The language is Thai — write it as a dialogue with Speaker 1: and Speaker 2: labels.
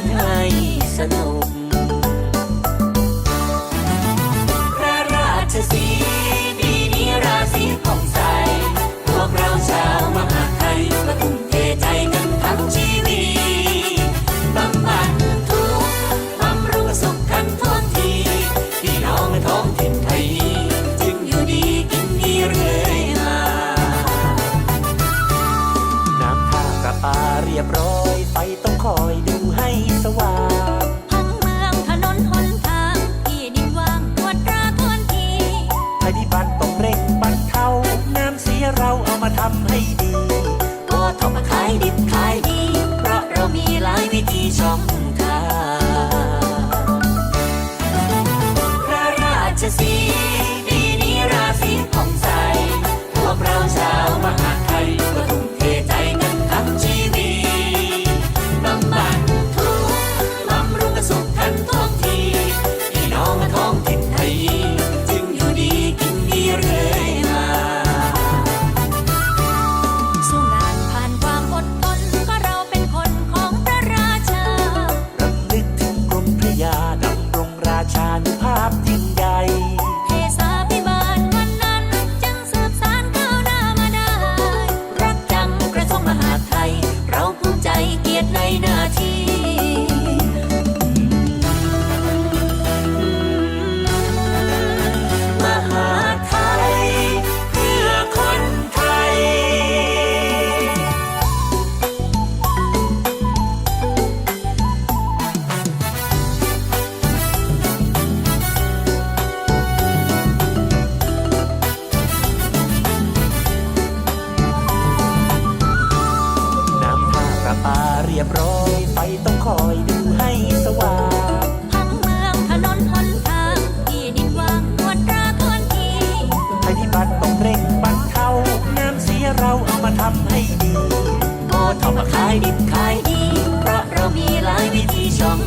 Speaker 1: ันให้
Speaker 2: สนุกพระราชสีปีนี้ราศีผ่องใส พวกเราชาวมหาไทยมาทุ่มเทใจกันทั้งชีวิตบำบัดทุกข์บำรุงสุขกันทุ่วทีพี่น้องท้องถิ่นไทยจึงอยู่ดีกินดีเรื่อยมา
Speaker 3: น้ำท่ากระปาเรี
Speaker 1: ยบร้อยไฟต้องคอยำให้ดี
Speaker 3: โอท็อปขายดิบขายดี
Speaker 2: เพราะเรามีหลาย
Speaker 1: วิธีช่อง คอยดูให้สว่าง
Speaker 3: ทั้งเมืองถนนหนทางที่ดินว่างตรวจตราทวนที
Speaker 1: ภัยพิบัติต้องเร่งบรรเทาน้ำเสียเราเอามาทำให้ดี
Speaker 2: โอท็อปขายดิบขายดี เพราะเรามีหลายวิธีช่อง